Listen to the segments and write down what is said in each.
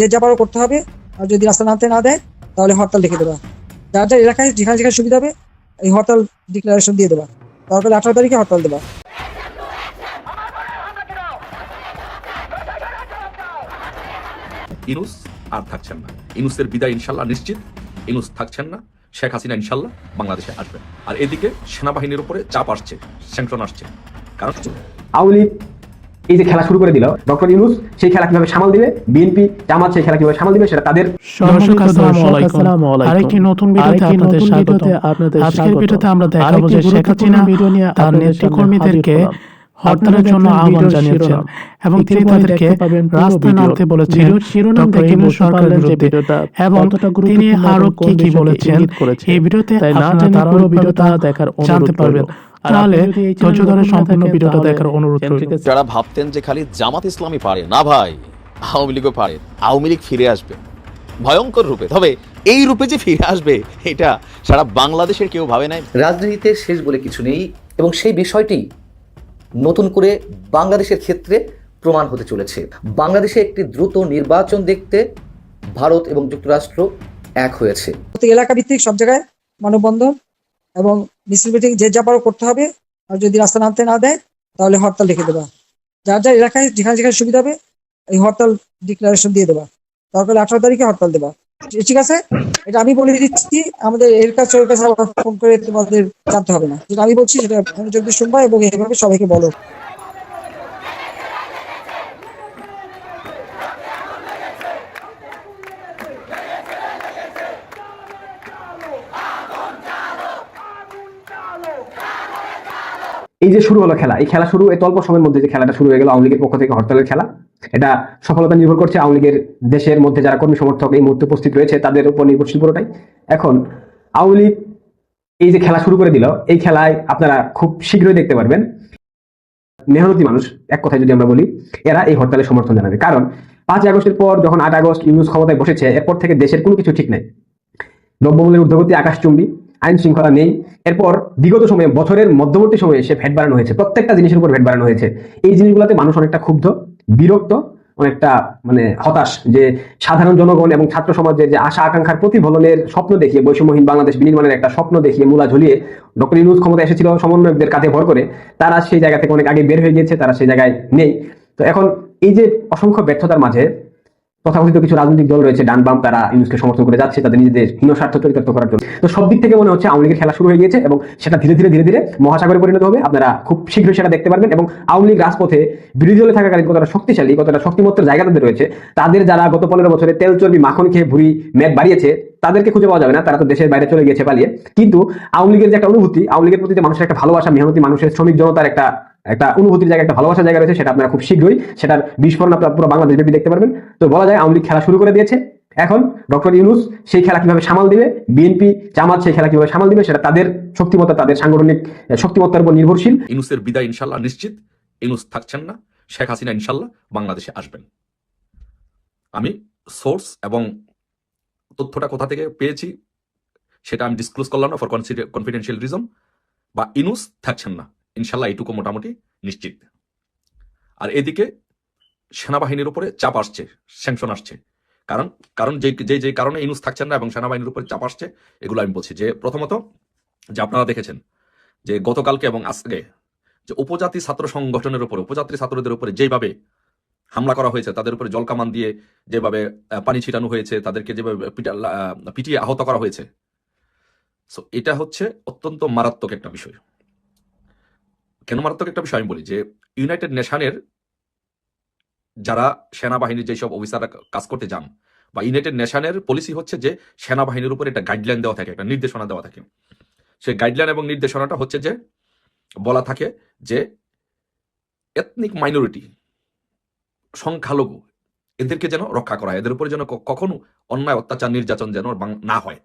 যে যা পারো করতে হবে। আর যদি রাস্তা নামতে না দেয় তাহলে হরতাল লিখে দেবা। যার যার এলাকায় যেখানে যেখানে সুবিধা হবে এই হরতাল ডিক্লারেশন দিয়ে দেবা। তারপরে আঠারো তারিখে হরতাল দেবা। ইনুস আর থাকছেন না। ইনুসের বিদায় ইনশাল্লাহ নিশ্চিত। ইনুস থাকছেন না শেখ হাসিনা ইনশাল্লাহ বাংলাদেশে আসবেন আর এদিকে সেনাবাহিনীর উপরে চাপ আসছে স্যাংশন আসছে। কারণ আওয়ামী এই যে খেলা শুরু করে দিল ডক্টর ইউনুস সেই খেলা কীভাবে সামাল দিবে বিএনপি জামাত সেই খেলা কীভাবে সামাল দিবে সেটা তাদের দর্শক আসসালামু আলাইকুম। আরেকটি নতুন ভিডিওতে আপনাদের স্বাগত আজকের ভিডিওতে আমরা দেখাবো যে শেখ হাসিনা তার নেতৃকর্মীদেরকে হরতালের জন্য আহ্বান জানিয়েছেন। এবং তিনি তাদেরকে রাস্তায় নামতে বলেছেন। ডক্টর সরকারের বিরুদ্ধে এবং তিনি আরও কি কি বলেছেন এই ভিডিওতে আপনারা পুরো ভিডিওটা দেখার জানতে পারবেন। তাহলে ধৈর্য ধরে সম্পূর্ণ ভিডিওটা দেখার অনুরোধ রইল যারা ভাবতেন যে খালি জামাত ইসলামী পারে না ভাই আওয়ামী লীগও পারে আওয়ামী লীগ ফিরে আসবে। ভয়ঙ্কর রূপে। তবে এই রূপে যে ফিরে আসবে এটা সারা বাংলাদেশের কেউ ভাবে নাই। রাজনীতিতে শেষ বলে কিছু নেই এবং সেই বিষয়টি নতুন করে বাংলাদেশের ক্ষেত্রে প্রমাণ হতে চলেছে। বাংলাদেশে একটি দ্রুত নির্বাচন দেখতে ভারত এবং যুক্তরাষ্ট্র এক হয়েছে। এলাকা ভিত্তিক সব জায়গায় মানববন্ধন এবং মিছিল মিটিং যে যা পারো করতে হবে, আর যদি রাস্তা নামতে না দেয়, তাহলে হরতাল লিখে দেবা। যার যার এলাকায় যেখানে যেখানে সুবিধা হবে, এই হরতাল ডিক্লারেশন দিয়ে দেবা। তারপরে আঠারো তারিখে হরতাল দেবা। ঠিক আছে? এটা আমি বলে দিচ্ছি, আমাদের এর কাছে, ওর কাছে ফোন করে তোমাদের জানতে হবে না। যেটা আমি বলছি সেটা মনোযোগ দিয়ে শুনবা এবং এভাবে সবাইকে বলো। এই যে শুরু হলো খেলা, এই খেলা শুরু এই অল্প সময়ের মধ্যে যে খেলাটা শুরু হয়ে গেল আওয়ামী লীগের পক্ষ থেকে হরতালের খেলা, এটা সফলতা নির্ভর করছে আওয়ামী লীগের দেশের মধ্যে যারা কর্মী সমর্থক এই মুহূর্তে উপস্থিত রয়েছে, তাদের উপর নির্ভরশীল পুরোটাই। এখন, আওয়ামী লীগ এই যে খেলা শুরু করে দিল, এই খেলায় আপনারা খুব শীঘ্রই দেখতে পারবেন, মেহনতি মানুষ, এক কথায় যদি আমরা বলি, এরা এই হরতালের সমর্থন জানাবে। কারণ, পাঁচ আগস্টের পর যখন আট আগস্ট ইউনুস ক্ষমতায় বসেছে, এরপর থেকে দেশের কোনো কিছু ঠিক নেই। দ্রব্যমূল্যের ঊর্ধ্বগতি আকাশচুম্বী আইন শৃঙ্খলা নেই। এরপর বিগত সময়ে, বছরের মধ্যবর্তী সময়ে এসে ভ্যাট বাড়ানো হয়েছে। প্রত্যেকটা জিনিসের উপর ভ্যাট বাড়ানো হয়েছে। এই জিনিসগুলোতে মানুষ অনেকটা ক্ষুব্ধ, বিরক্ত, অনেকটা মানে হতাশ যে সাধারণ জনগণ এবং ছাত্র সমাজের যে আশা আকাঙ্ক্ষার প্রতিফলনের স্বপ্ন দেখিয়ে, বৈষম্যহীন বাংলাদেশ বিনির্মাণের একটা স্বপ্ন দেখিয়ে, মূলা ঝুলিয়ে ডক্টর ইউনুস ক্ষমতা এসেছিল সমন্বয়কদের কাঁধে ভর করে, তারা সেই জায়গা থেকে অনেক আগে বের হয়ে গিয়েছে, তারা সেই জায়গায় নেই। তো এখন এই যে অসংখ্য ব্যর্থতার মাঝে তথাকথিত কিছু রাজনৈতিক দল রয়েছে, ডান বাম তারা ইউনুসকে সমর্থন করে যাচ্ছে, তাদের নিজেদের হীন স্বার্থ চরিতার্থ করার জন্য। তো সব দিক থেকে মনে হচ্ছে আওয়ামী লীগের খেলা শুরু হয়ে গিয়েছে এবং সেটা ধীরে ধীরে ধীরে ধীরে মহাসাগরে পরিণত হবে। আপনারা খুব শীঘ্রই সেটা দেখতে পারবেন এবং আওয়ামী লীগ রাজপথে বিরোধী দলে থাকাকালীন কতটা শক্তিশালী, কতটা শক্তিমত্তের জায়গা তাদের রয়েছে, তাদের যারা গত পনেরো বছরে তেল চর্বি মাখন খেয়ে ভুড়ি ম্যাট বাড়িয়েছে, তাদেরকে খুঁজে পাওয়া যাবে না, তারা তো দেশের বাইরে চলে গিয়েছে পালিয়ে। কিন্তু আওয়ামী লীগের যে একটা অনুভূতি, আওয়ামী লীগের প্রতি যে মানুষের একটা ভালোবাসা, মেহনতি মানুষের, শ্রমিক জনতার একটা একটা অনুভূতির জায়গা একটা ভালোবাসার জায়গা রয়েছে, সেটা আপনারা খুব শীঘ্রই সেটার বিস্ফোরণ আপনারা পুরো বাংলাদেশ ব্যাপী দেখতে পারবেন। তো বলা যায়, আওয়ামী খেলা শুরু করে দিয়েছে। এখন ডক্টর ইউনুস সেই খেলা কীভাবে সামাল দিবে, বিএনপি, জামাত সেই খেলা কীভাবে সামাল দিবে, সেটা তাদের শক্তিমত্তা, তাদের সাংগঠনিক শক্তিমত্তার উপর নির্ভরশীল। ইনুসের বিদায় ইনশাল্লাহ নিশ্চিত। ইনুস থাকছেন না। শেখ হাসিনা ইনশাল্লাহ বাংলাদেশে আসবেন। আমি সোর্স এবং তথ্যটা কোথা থেকে পেয়েছি, সেটা আমি ডিসক্লোজ করলাম না ফর কনফিডেন্সিয়াল রিজন বা ইনুস থাকছেন না। ইনশাল্লাহ এইটুকু মোটামুটি নিশ্চিত। আর এদিকে সেনাবাহিনীর উপরে চাপ আসছে স্যাংশন আসছে। কারণ কারণ যে যে যে কারণে ইনুস থাকছেন না এবং সেনাবাহিনীর উপরে চাপ আসছে, এগুলো আমি বলছি। যে প্রথমত, যে আপনারা দেখেছেন যে গতকালকে এবং আজকে যে উপজাতি ছাত্র সংগঠনের উপরে, উপজাতি ছাত্রদের উপরে যেভাবে হামলা করা হয়েছে, তাদের উপরে জলকামান দিয়ে যেভাবে পানি ছিটানো হয়েছে, তাদেরকে যেভাবে পিটা- পিটিয়ে আহত করা হয়েছে। সো এটা হচ্ছে অত্যন্ত মারাত্মক একটা বিষয়। কেন মারাত্মক একটা বিষয় আমি বলি যে ইউনাইটেড নেশনের যারা সেনাবাহিনীর যেসব অফিসাররা কাজ করতে যান, বা ইউনাইটেড নেশনের পলিসি হচ্ছে যে, সেনাবাহিনীর উপরে একটা গাইডলাইন দেওয়া থাকে, একটা নির্দেশনা দেওয়া থাকে। সেই গাইডলাইন এবং নির্দেশনাটা হচ্ছে যে, বলা থাকে যে এথনিক মাইনরিটি সংখ্যালঘু, এদেরকে যেন রক্ষা করা হয়। এদের উপরে যেন কখনো অন্যায়, অত্যাচার, নির্যাতন যেন না হয়।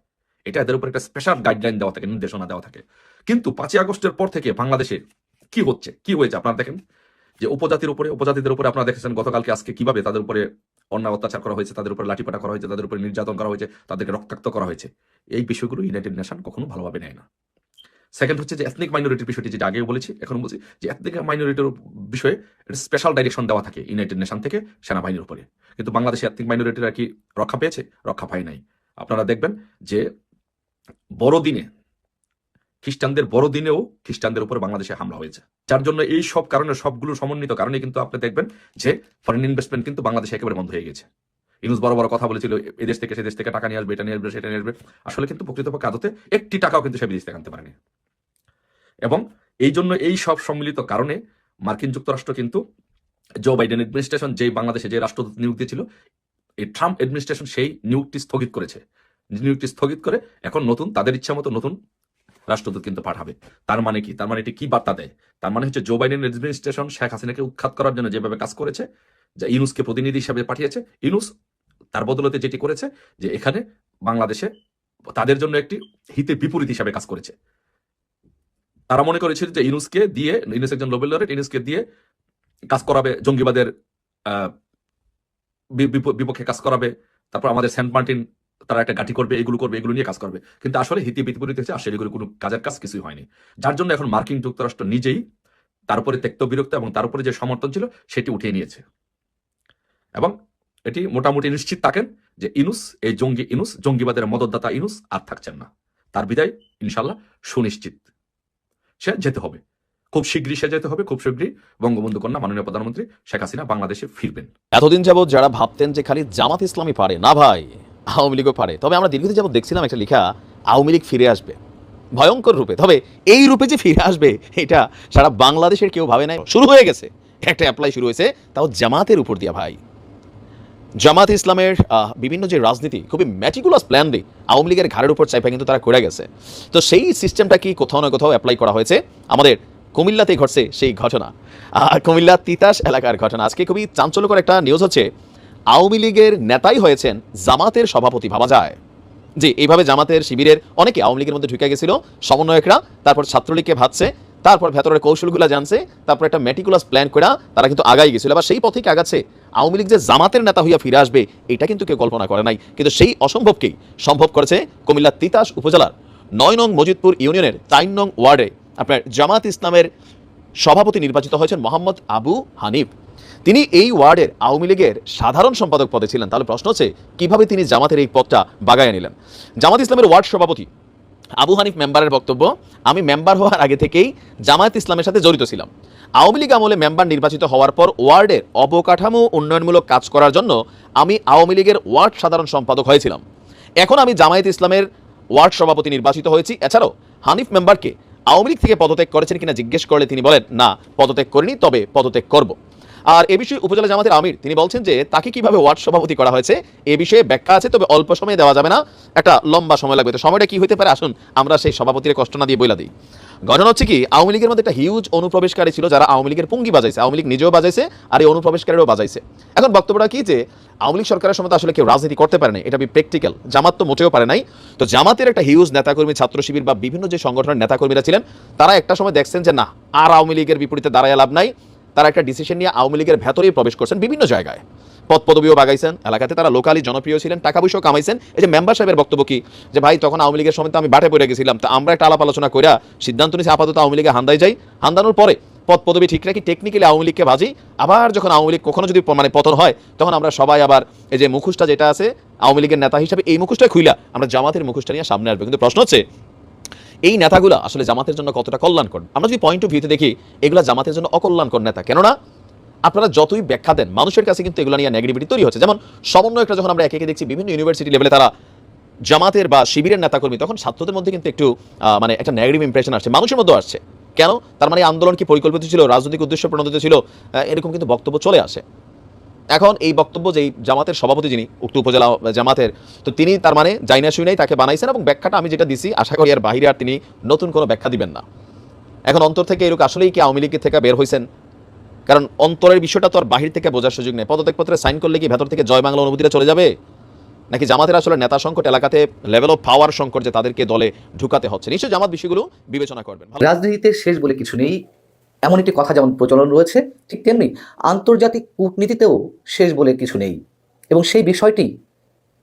এটা এদের উপর একটা স্পেশাল গাইডলাইন দেওয়া থাকে, নির্দেশনা দেওয়া থাকে। কিন্তু পাঁচই আগস্টের পর থেকে বাংলাদেশে কি হচ্ছে? কি হয়েছে আপনারা দেখেন? যে উপজাতির উপরে, উপজাতিদের উপরে আপনারা দেখেছেন গতকালকে, আজকে কীভাবে তাদের উপরে অন্যায় অত্যাচার করা হয়েছে, তাদের উপরে লাঠিপাটা করা হয়েছে, তাদের উপরে নির্যাতন করা হয়েছে, তাদেরকে রক্তাক্ত করা হয়েছে। এই বিষয়গুলো ইউনাইটেড নেশন কখনো ভালোভাবে নেয় না। সেকেন্ড হচ্ছে যে এথনিক মাইনরিটির বিষয়টি যেটা আগে বলেছি, এখন বলছি যে এথনিক মাইনরিটির বিষয়ে একটা স্পেশাল ডাইরেকশন দেওয়া থাকে ইউনাইটেড নেশন থেকে সেনাবাহিনীর উপরে। কিন্তু বাংলাদেশে এথনিক মাইনরিটিরা কি রক্ষা পেয়েছে? রক্ষা পায় নাই। আপনারা দেখবেন যে বড়দিনে খ্রিস্টানদের বড়দিনেও খ্রিস্টানদের উপর বাংলাদেশে হামলা হয়েছে। যার জন্য এই সব কারণে সবগুলো সমন্বিত কারণে কিন্তু আপনি দেখবেন যে ফরেন ইনভেস্টমেন্ট কিন্তু বাংলাদেশে একেবারে বন্ধ হয়ে গেছে। ইউনুস বড় বড় কথা বলেছিল এদেশ থেকে সে দেশ থেকে টাকা নিয়ে আসবে, এটা নিয়ে আসবে, সেটা নিয়ে আসবে। আসলে কিন্তু প্রকৃতপক্ষে আদতে একটি টাকাও কিন্তু সে বিদেশ থেকে আনতে পারেনি। এবং এই জন্য এই সব সম্মিলিত কারণে মার্কিন যুক্তরাষ্ট্র কিন্তু জো বাইডেন অ্যাডমিনিস্ট্রেশন যেই বাংলাদেশে যে রাষ্ট্রদূত নিয়োগ দিয়েছিল, এই ট্রাম্প অ্যাডমিনিস্ট্রেশন সেই নিয়োগটি স্থগিত করেছে। নিয়োগটি স্থগিত করে এখন নতুন, তাদের ইচ্ছা মতো নতুন রাষ্ট্রদূত কিন্তু পাঠাবে। তার মানে কি? তার মানে এটি কি বার্তা দেয়? তার মানে হচ্ছে জো বাইডেন অ্যাডমিনিস্ট্রেশন শেখ হাসিনাকে উৎখাত করার জন্য যেভাবে কাজ করেছে, যে ইউনুসকে প্রতিনিধি হিসাবে পাঠিয়েছে, ইউনুস তার বদলতে যেটি করেছে, যে এখানে বাংলাদেশে তাদের জন্য একটি হিতে বিপরীত হিসাবে কাজ করেছে। তারা মনে করেছিল যে ইউনুসকে দিয়ে, ইউনুস একজন নোবেল লরেট ইউনুসকে দিয়ে কাজ করাবে, জঙ্গিবাদের বিপক্ষে কাজ করাবে। তারপর আমাদের সেন্ট মার্টিন তারা একটা গাঠি করবে, এগুলো করবে, এগুলো নিয়ে কাজ করবে। কিন্তু আসলে হিতে বিপরীত হচ্ছে আসলে এগুলো কোনো কাজের কাজ কিছুই হয়নি। যার জন্য এখন মার্কিন যুক্তরাষ্ট্র নিজেই তার উপরে ত্যক্ত বিরক্ত এবং তার উপরে যে সমর্থন ছিল, সেটি উঠিয়ে নিয়েছে। এবং এটি মোটামুটি নিশ্চিত থাকেন যে ইনুস, এই জঙ্গি ইনুস, জঙ্গিবাদের মদতদাতা ইনুস আর থাকছেন না। তার বিদায় ইনশাল্লাহ সুনিশ্চিত। সে যেতে হবে। খুব শীঘ্রই সে যেতে হবে, খুব শীঘ্রই বঙ্গবন্ধু কন্যা, মাননীয় প্রধানমন্ত্রী শেখ হাসিনা বাংলাদেশে ফিরবেন। এতদিন যাবৎ যারা ভাবতেন যে খালি জামাত ইসলামী পারে, না ভাই? আওয়ামী লীগও পারে। তবে আমরা দীর্ঘদিন যাবৎ দেখছিলাম একটা লেখা, আওয়ামী লীগ ফিরে আসবে। ভয়ঙ্কর রূপে। তবে এই রূপে যে ফিরে আসবে, এটা সারা বাংলাদেশের কেউ ভাবে নাই। শুরু হয়ে গেছে। একটা অ্যাপ্লাই শুরু হয়েছে, তাও জামাতের উপর দিয়া ভাই। জামাত ইসলামের বিভিন্ন যে রাজনীতি, খুবই ম্যাটিকুলাস প্ল্যান দিয়ে আওয়ামী লীগের ঘাড়ের উপর চাইপা কিন্তু তারা করে গেছে। তো সেই সিস্টেমটা কি কোথাও না কোথাও অ্যাপ্লাই করা হয়েছে? আমাদের কুমিল্লাতে ঘটছে সেই ঘটনা। কুমিল্লা তিতাস এলাকার ঘটনা। আজকে খুবই চাঞ্চল্যকর একটা নিউজ হচ্ছে আওয়ামী লীগের নেতাই হয়েছেন জামাতের সভাপতি ভাবা যায়। জি, এইভাবে জামাতের শিবিরের অনেকে আওয়ামী লীগের মধ্যে ঢুকে গেছিল, সমন্বয়করা, তারপর ছাত্রলীগকে ভাবছে, তারপর ভেতরের কৌশলগুলো জানছে, তারপর একটা মেটিকুলাস প্ল্যান করে তারা কিন্তু আগাই গেছিল। আবার সেই পথেই আগাচ্ছে? আওয়ামী লীগ যে জামাতের নেতা হইয়া ফিরে আসবে, এটা কিন্তু কেউ কল্পনা করে নাই। কিন্তু সেই অসম্ভবকেই সম্ভব করেছে কুমিল্লার তিতাস উপজেলার নয় নং মজিদপুর ইউনিয়নের চার নং ওয়ার্ডে। আপনার জামাত ইসলামের সভাপতি নির্বাচিত হয়েছেন মোহাম্মদ আবু হানিফ। তিনি এই ওয়ার্ডের আওয়ামী লীগের সাধারণ সম্পাদক পদে ছিলেন। তাহলে প্রশ্ন হচ্ছে, কীভাবে তিনি জামাতের এই পদটা বাগায় নিলেন? জামাত ইসলামের ওয়ার্ড সভাপতি আবু হানিফ মেম্বারের বক্তব্য, আমি মেম্বার হওয়ার আগে থেকেই জামায়াত ইসলামের সাথে জড়িত ছিলাম। আওয়ামী লীগ আমলে মেম্বার নির্বাচিত হওয়ার পর ওয়ার্ডের অবকাঠামো উন্নয়নমূলক কাজ করার জন্য আমি আওয়ামী লীগের ওয়ার্ড সাধারণ সম্পাদক হয়েছিলাম। এখন আমি জামায়াত ইসলামের ওয়ার্ড সভাপতি নির্বাচিত হয়েছি। এছাড়াও হানিফ মেম্বারকে আওয়ামী লীগ থেকে পদত্যাগ করেছেন কিনা জিজ্ঞেস করলে তিনি বলেন, না, পদত্যাগ করিনি, তবে পদত্যাগ করব। আর এ বিষয়ে উপজেলা জামাতের আমির, তিনি বলছেন যে তাকে কীভাবে ওয়ার্ড সভাপতি করা হয়েছে, এ বিষয়ে ব্যাখ্যা আছে, তবে অল্প সময়ে দেওয়া যাবে না। একটা লম্বা সময় লাগবে। তো সময়টা কি হতে পারে? আসুন, আমরা সেই সভাপতির কষ্ট না দিয়ে বইলা দিই। ঘটনা হচ্ছে কি, আওয়ামী লীগের মধ্যে একটা হিউজ অনুপ্রবেশকারী ছিল যারা আওয়ামী লীগের পুঙ্গি বাজাইছে। আওয়ামী লীগ নিজেও বাজাইছে আর এই অনুপ্রবেশকারীরাও বাজাইছে। এখন বক্তব্যটা কি যে, আওয়ামী লীগ সরকারের সময় আসলে কেউ রাজনীতি করতে পারে নাই। এটা প্র্যাকটিক্যাল জামাত তো মোটেও পারে নাই। তো জামাতের একটা হিউজ নেতাকর্মী, ছাত্র শিবির বা বিভিন্ন যে সংগঠনের নেতাকর্মীরা ছিলেন, তারা একটা সময় দেখছেন যে, না, আর আওয়ামী লীগের বিপরীতে দাঁড়ায় লাভ নাই। তারা একটা ডিসিশন নিয়ে আওয়ামী লীগের ভেতরেই প্রবেশ করছেন বিভিন্ন জায়গায়। পদ পদবিও বাগাইছেন, এলাকাতে তারা লোকালি জনপ্রিয় ছিলেন টাকা পয়সাও কামাইছেন। এই যে মেম্বার সাহেবের বক্তব্য কি? যে ভাই, তখন আওয়ামী লীগের সময় তো আমি বাটে পড়ে গেছিলাম, তা আমরা একটা আলাপ আলোচনা করে সিদ্ধান্ত নিয়েছি আপাতত আওয়ামী লীগে হান্দায় যাই। হান্দানোর পরে পদ পদবি ঠিক রাখি টেকনিক্যালি আওয়ামী লীগকে বাজি। আবার যখন আওয়ামী লীগ কখনো যদি মানে পতন হয়, তখন আমরা সবাই আবার এই যে মুখোশটা যেটা আছে, আওয়ামী লীগের নেতা হিসাবে এই মুখোশটা খুইলা, আমরা জামাতের মুখোশটা নিয়ে সামনে আসবে। কিন্তু প্রশ্ন হচ্ছে এই নেতাগুলো আসলে জামাতের জন্য কতটা কল্যাণকর? আমরা যদি পয়েন্ট অফ ভিউতে দেখি, এগুলা জামাতের জন্য অকল্যাণকর নেতা। কেননা, আপনারা যতই ব্যাখ্যা দেন, মানুষের কাছে কিন্তু এগুলো নিয়ে নেগেটিভিটি তৈরি হচ্ছে। যেমন সমন্বয়করা যখন আমরা একে একে দেখছি, বিভিন্ন ইউনিভার্সিটি লেভেলে তারা জামাতের বা শিবিরের নেতাকর্মী, তখন ছাত্রদের মধ্যে কিন্তু একটু মানে একটা নেগেটিভ ইমপ্রেশন আসছে, মানুষের মধ্যেও আসছে। কেন? তার মানে আন্দোলন কি পরিকল্পিত ছিল, রাজনৈতিক উদ্দেশ্য প্রণোদিত ছিল? এরকম কিন্তু বক্তব্য চলে আসে। এখন এই বক্তব্য যেই জামাতের সভাপতি যিনি উক্ত উপজেলা জামাতের, তো তিনি তার মানে জাইনা শুনেই তাকে বানাইছেন এবং ব্যাখ্যাটা আমি যেটা দিছি, আশা করি আর বাহিরে আর তিনি নতুন কোনো ব্যাখ্যা দিবেন না। এখন অন্তর থেকে এরকম আসলেই কি আওয়ামী লীগের থেকে বের হয়েছেন কারণ অন্তরের বিষয়টা তো আর বাহির থেকে বোঝার সুযোগ নেই। পদত্যাগপত্রে সাইন করলে কি ভেতর থেকে জয় বাংলা অনুভূতিটা চলে যাবে? নাকি জামাতের আসলে নেতা সংকট এলাকাতে লেভেল অফ পাওয়ার সংকট যে তাদেরকে দলে ঢুকাতে হচ্ছে? নিশ্চয়ই জামাত বিষয়গুলো বিবেচনা করবেন। রাজনীতিতে শেষ বলে কিছু নেই। এমন একটি কথা যেমন প্রচলন রয়েছে, ঠিক তেমনি আন্তর্জাতিক কূটনীতিতেও শেষ বলে কিছু নেই। এবং সেই বিষয়টি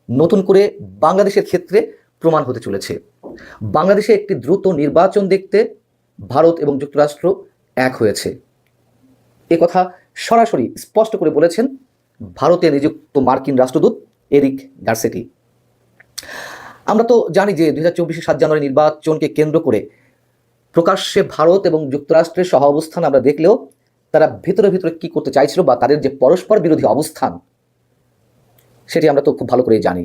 নতুন করে বাংলাদেশের ক্ষেত্রে প্রমাণ হতে চলেছে। বাংলাদেশে একটি দ্রুত নির্বাচন দেখতে ভারত এবং যুক্তরাষ্ট্র এক হয়েছে। এ কথা সরাসরি স্পষ্ট করে বলেছেন ভারতে নিযুক্ত মার্কিন রাষ্ট্রদূত এরিক গার্সেটি। আমরা তো জানি যে দুই হাজার সাত জানুয়ারি নির্বাচনকে কেন্দ্র করে প্রকাশ্যে ভারত এবং যুক্তরাষ্ট্রের সহ অবস্থান আমরা দেখলেও তারা ভিতরে ভিতরে কি করতে চাইছিল বা তাদের যে পরস্পর বিরোধী অবস্থান, সেটি আমরা তো খুব ভালো করেই জানি।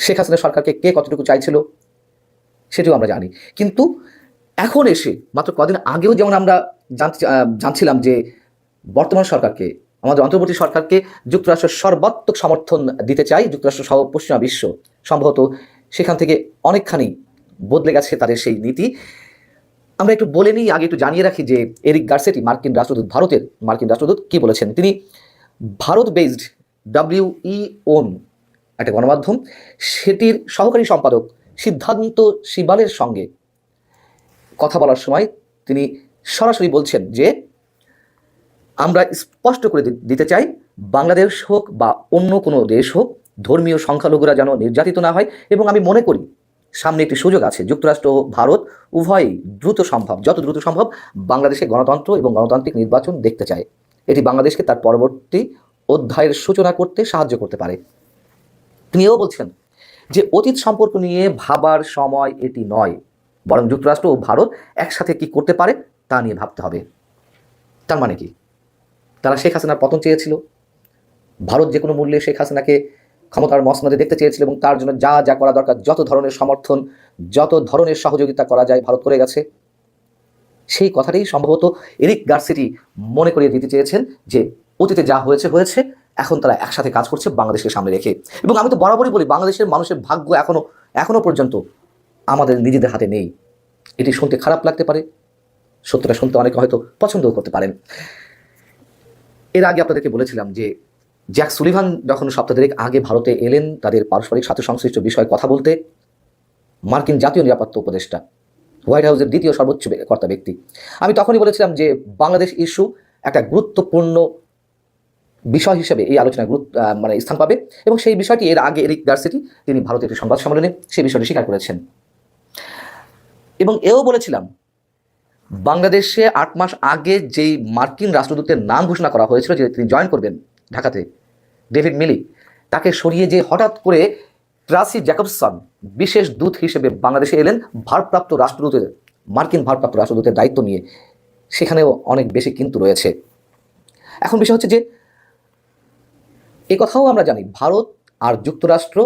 শেখ হাসিনা সরকারকে কে কতটুকু চাইছিল, সেটিও আমরা জানি। কিন্তু এখন এসে, মাত্র কদিন আগেও যেমন আমরা জানছিলাম যে বর্তমান সরকারকে, আমাদের অন্তর্বর্তী সরকারকে যুক্তরাষ্ট্র সর্বাত্মক সমর্থন দিতে চাই, যুক্তরাষ্ট্র সহ পশ্চিমা বিশ্ব, সম্ভবত সেখান থেকে অনেকখানি বদলে গেছে তাদের সেই নীতি। আমরা একটু বলে নিই, আগে একটু জানিয়ে রাখি যে এরিক গার্সেটি মার্কিন রাষ্ট্রদূত, ভারতের মার্কিন রাষ্ট্রদূত কি বলেছেন? তিনি Bharat based W E ON একটা গণমাধ্যম, সেটির সহকারী সম্পাদক সিদ্ধান্ত শিবালের সঙ্গে কথা বলার সময় তিনি সরাসরি বলছেন যে, আমরা স্পষ্ট করে দিতে চাই, বাংলাদেশ হোক বা অন্য কোনো দেশ হোক, ধর্মীয় সংখ্যালঘুরা যেন নির্যাতিত না হয় এবং আমি মনে করি সামনে একটি সুযোগ আছে। যুক্তরাষ্ট্র ও ভারত উভয়ই দ্রুত সম্ভব, যত দ্রুত সম্ভব বাংলাদেশে গণতন্ত্র এবং গণতান্ত্রিক নির্বাচন দেখতে চায়। এটি বাংলাদেশকে তার পরবর্তী অধ্যায়ের সূচনা করতে সাহায্য করতে পারে। তিনিও বলছেন যে, অতীত সম্পর্ক নিয়ে ভাবার সময় এটি নয়, বরং যুক্তরাষ্ট্র ও ভারত একসাথে কি করতে পারে তা নিয়ে ভাবতে হবে। তার মানে কি? তারা শেখ হাসিনার পতন চেয়েছিল। ভারত যে কোনো মূল্যে শেখ হাসিনাকে ক্ষমতার মসনদে দেখতে চেয়েছিল এবং তার জন্য যা যা করা দরকার, যত ধরনের সমর্থন, যত ধরনের সহযোগিতা করা যায়, ভারত করে গেছে। সেই কথাটাই সম্ভবত এরিক গার্সিটি মনে করিয়ে দিতে চেয়েছেন যে, অতীতে যা হয়েছে হয়েছে। এখন তারা একসাথে কাজ করছে বাংলাদেশকে সামনে রেখে। এবং আমি তো বরাবরই বলি, বাংলাদেশের মানুষের ভাগ্য এখনও এখনও পর্যন্ত আমাদের নিজেদের হাতে নেই। এটি শুনতে খারাপ লাগতে পারে। সত্যটা শুনতে অনেকে হয়তো পছন্দও করতে পারেন। এর আগে আপনাদেরকে বলেছিলাম যে জ্যাক সুলিভান যখন সপ্তাহ আগে ভারতে এলেন, তাদের পারস্পরিক স্বার্থ সংশ্লিষ্ট বিষয়ে কথা বলতে মার্কিন জাতীয় নিরাপত্তা উপদেষ্টা হোয়াইট হাউসের দ্বিতীয় সর্বোচ্চ কর্তা ব্যক্তি। আমি তখনই বলেছিলাম যে বাংলাদেশ ইস্যু একটা গুরুত্বপূর্ণ বিষয় হিসেবে এই আলোচনায় গুরুত্ব মানে স্থান পাবে এবং সেই বিষয়টি এর আগে এরিক গার্সিটি, তিনি ভারতের একটি সংবাদ সম্মেলনে সেই বিষয়টি স্বীকার করেছেন। এবং এও বলেছিলাম, বাংলাদেশে আট মাস আগে যেই মার্কিন রাষ্ট্রদূতের নাম ঘোষণা করা হয়েছিল যে তিনি জয়েন করবেন ঢাকাতে ডেভিড মিলি তাকে সরিয়ে যে হঠাৎ করে ট্রাসি জ্যাকবসন বিশেষ দূত হিসেবে বাংলাদেশে এলেন, ভারপ্রাপ্ত রাষ্ট্রদূতের, মার্কিন ভারপ্রাপ্ত রাষ্ট্রদূতের দায়িত্ব নিয়ে। সেখানেও অনেক বেশি কিন্তু রয়েছে। এখন বিষয় হচ্ছে যে, এ কথাও আমরা জানি, ভারত আর যুক্তরাষ্ট্র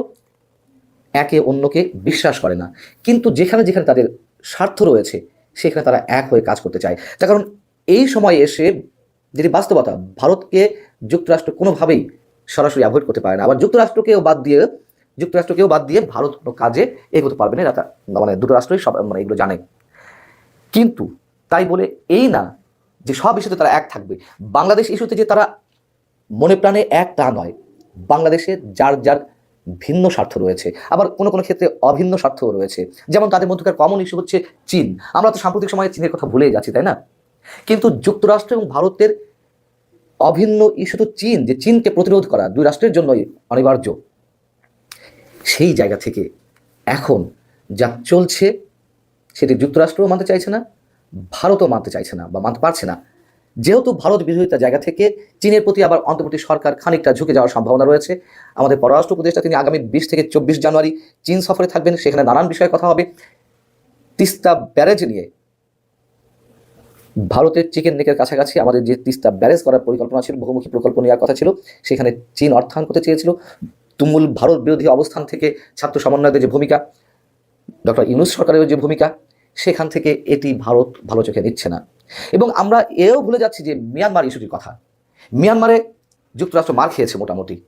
একে অন্যকে বিশ্বাস করে না। কিন্তু যেখানে যেখানে তাদের স্বার্থ রয়েছে, সেখানে তারা এক হয়ে কাজ করতে চায়। তার কারণ এই সময় এসে যেটি বাস্তবতা, ভারতকে যুক্তরাষ্ট্র কোনোভাবেই সরাসরি অ্যাভয়েড করতে পারে না। আবার যুক্তরাষ্ট্রকেও বাদ দিয়ে, যুক্তরাষ্ট্রকেও বাদ দিয়ে ভারত কোনো কাজে এগোতে পারবে না। এটা মানে দুটো রাষ্ট্রই সব মানে এগুলো জানে। কিন্তু তাই বলে এই না যে সব ইস্যুতে তারা এক থাকবে। বাংলাদেশ ইস্যুতে যে তারা মনে প্রাণে এক তা নয়। বাংলাদেশে যার যার ভিন্ন স্বার্থ রয়েছে। আবার কোনো কোনো ক্ষেত্রে অভিন্ন স্বার্থও রয়েছে। যেমন তাদের মধ্যকার কমন ইস্যু হচ্ছে চীন। আমরা তো সাম্প্রতিক সময়ে চীনের কথা ভুলে যাচ্ছি, তাই না? কিন্তু যুক্তরাষ্ট্র এবং ভারতের অভিন্ন ইস্যু তো চীন, যে চীনকে প্রতিরোধ করা দুই রাষ্ট্রের জন্যই অনিবার্য। সেই জায়গা থেকে এখন যা চলছে সেটি যুক্তরাষ্ট্রও মানতে চাইছে না, ভারতও মানতে চাইছে না বা মানতে পারছে না। যেহেতু ভারত বিরোধিতার জায়গা থেকে চীনের প্রতি আবার অন্তর্বর্তী সরকার খানিকটা ঝুঁকে যাওয়ার সম্ভাবনা রয়েছে। আমাদের পররাষ্ট্র উপদেষ্টা তিনি আগামী বিশ থেকে চব্বিশ জানুয়ারি চীন সফরে থাকবেন, সেখানে নানান বিষয়ে কথা হবে। তিস্তা ব্যারেজ নিয়ে ভারতের চিকেন নেকের কাছাকাছি আমাদের যে তিস্তা ব্যারেজ করার পরিকল্পনা ছিল, বহুমুখী প্রকল্প নেওয়ার কথা ছিল, সেখানে চীন অর্থায়ন করতে চেয়েছিল। তুমুল ভারত বিরোধী অবস্থান থেকে ছাত্র সমন্বয়দের যে ভূমিকা, ডক্টর ইউনুস সরকারের যে ভূমিকা, সেখান থেকে এটি ভারত ভালো চোখে নিচ্ছে না। এবং আমরা এও ভুলে যাচ্ছি যে মিয়ানমার ইস্যুটির কথা। মিয়ানমারে যুক্তরাষ্ট্র মার খেয়েছে মোটামুটি।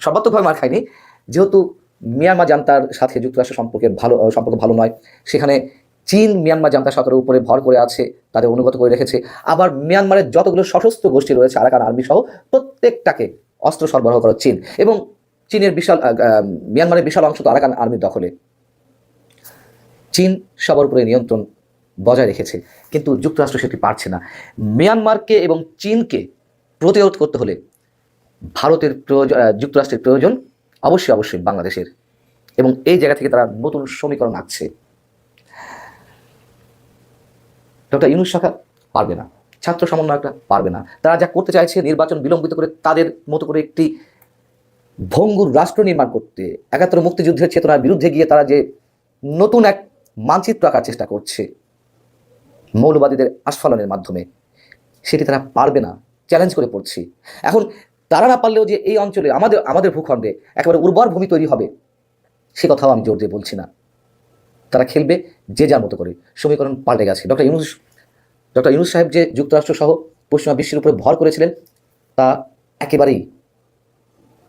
সর্বাত্মকভাবে মার খায়নি। যেহেতু মিয়ানমার জান্তার সাথে যুক্তরাষ্ট্র সম্পর্কের ভালো, সম্পর্ক ভালো নয়, সেখানে চীন, মিয়ানমার জান্তা সরকারের উপরে ভর করে আছে, তাদের অনুগত করে রেখেছে, আবার মিয়ানমারের যতগুলো সশস্ত্র গোষ্ঠী রয়েছে, আরাকান আর্মি সহ প্রত্যেকটাকে অস্ত্র সরবরাহ করে চীন এবং চীনের বিশাল মিয়ানমারের বিশাল অংশ তো আরাকান আর্মির দখলে। চীন সবার উপরে নিয়ন্ত্রণ বজায় রেখেছে, কিন্তু যুক্তরাষ্ট্র সেটি পারছে না। মিয়ানমারকে এবং চীনকে প্রতিরোধ করতে হলে ভারতের প্রয়োজন যুক্তরাষ্ট্রের প্রয়োজন অবশ্যই অবশ্যই বাংলাদেশের। এবং এই জায়গা থেকে তারা নতুন সমীকরণ আঁকছে। ডক্টর ইউনুস শাখা পারবে না, ছাত্র সমন্বয়করা পারবে না। তারা যা করতে চাইছে নির্বাচন বিলম্বিত করে তাদের মতো করে একটি ভঙ্গুর রাষ্ট্র নির্মাণ করতে, একাত্তর মুক্তিযুদ্ধের চেতনার বিরুদ্ধে গিয়ে তারা যে নতুন এক মানচিত্র আঁকার চেষ্টা করছে মৌলবাদীদের আস্ফালনের মাধ্যমে, সেটি তারা পারবে না চ্যালেঞ্জ করে পড়ছি। এখন তারা না পারলেও যে এই অঞ্চলে আমাদের আমাদের ভূখণ্ডে একেবারে উর্বর ভূমি তৈরি হবে, সে কথাও আমি জোর দিয়ে বলছি না। তারা খেলবে যে যার মতো করে। সমীকরণ পাল্টে গেছে। ডক্টর ইউনুস ডক্টর ইউনুস সাহেব যে যুক্তরাষ্ট্র সহ পশ্চিমা বিশ্বের উপরে ভর করেছিলেন, তা একেবারেই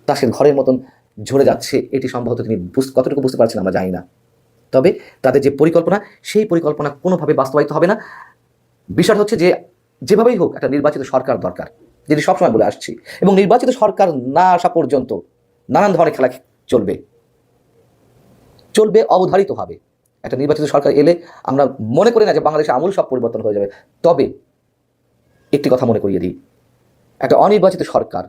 তাসের ঘরের মতন ঝরে যাচ্ছে। এটি সম্ভবত তিনি কতটুকু বুঝতে পারছেন আমরা জানি না। তবে তাদের যে পরিকল্পনা, সেই পরিকল্পনা কোনোভাবে বাস্তবায়িত হবে না। বিষয়টা হচ্ছে যে, যেভাবেই হোক একটা নির্বাচিত সরকার দরকার, যেটি সবসময় বলে আসছি। এবং নির্বাচিত সরকার না আসা পর্যন্ত নানান ধরনের খেলা চলবে। চলবে অবধারিতভাবে। একটা নির্বাচিত সরকার এলে আমরা মনে করি না যে বাংলাদেশে আমূল সব পরিবর্তন হয়ে যাবে। তবে একটি কথা মনে করিয়ে দিই। একটা অনির্বাচিত সরকার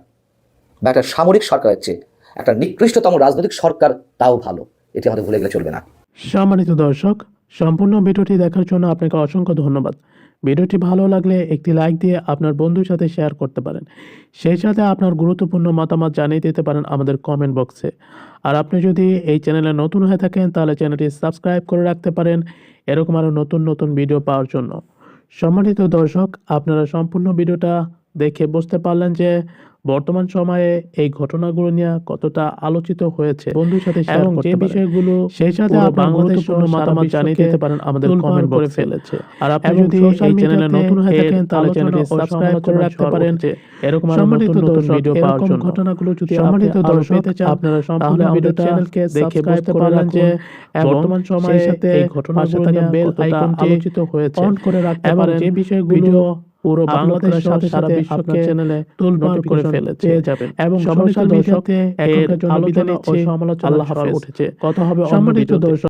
বা একটা সামরিক সরকারের চেয়ে একটা নিকৃষ্টতম রাজনৈতিক সরকার তাও ভালো। এটি আমাদের ভুলে গেলে চলবে না। সম্মানিত দর্শক, সম্পূর্ণ ভিডিওটি দেখার জন্য আপনাকে অসংখ্য ধন্যবাদ। ভিডিওটি ভালো লাগলে একটি লাইক দিয়ে আপনার বন্ধুর সাথে শেয়ার করতে পারেন। সেই সাথে আপনার গুরুত্বপূর্ণ মতামত জানিয়ে দিতে পারেন আমাদের কমেন্ট বক্সে আর আপনি যদি এই চ্যানেলে নতুন হয়ে থাকেন, তাহলে চ্যানেলটি সাবস্ক্রাইব করে রাখতে পারেন এরকম আরও নতুন নতুন ভিডিও পাওয়ার জন্য। সম্মানিত দর্শক, আপনারা সম্পূর্ণ ভিডিওটা দেখে বুঝতে পারলেন যে বর্তমান সময়ে এই ঘটনাগুলো নিয়ে কতটা আলোচিত হয়েছে বন্ধুর সাথে এবং যে বিষয়গুলো সেই সাথে আপনার গুরুত্বপূর্ণ মতামত জানিয়ে দিতে পারেন আমাদের কমেন্ট করে ফেলেছে। আর আপনি যদি এই চ্যানেলে নতুন হয়ে থাকেন তাহলে চ্যানেলটি সাবস্ক্রাইব করে রাখতে পারেন। এরকম আরও নতুন নতুন ভিডিও পাওয়ার জন্য। ঘটনাগুলো যদি সম্মানিত দর্শক পেতে চান আপনারা সম্পূর্ণ আমাদের চ্যানেলকে দেখে বুঝতে পারলেন যে বর্তমান সময়ে সাথে এই ঘটনাগুলো নিয়ে বেল আইকনটি আলোচিত হয়েছে। অন করে রাখতে পারেন। যে বিষয়গুলো পুরো বাংলাদেশের সাথে সারা বিশ্বকে চ্যানেলে তুলনা করে ফেলেছে। এবং সোশ্যাল মিডিয়াতে এর আলোচনা ও সমালোচনা উঠেছে। কথা হবে সম্মানিত দর্শক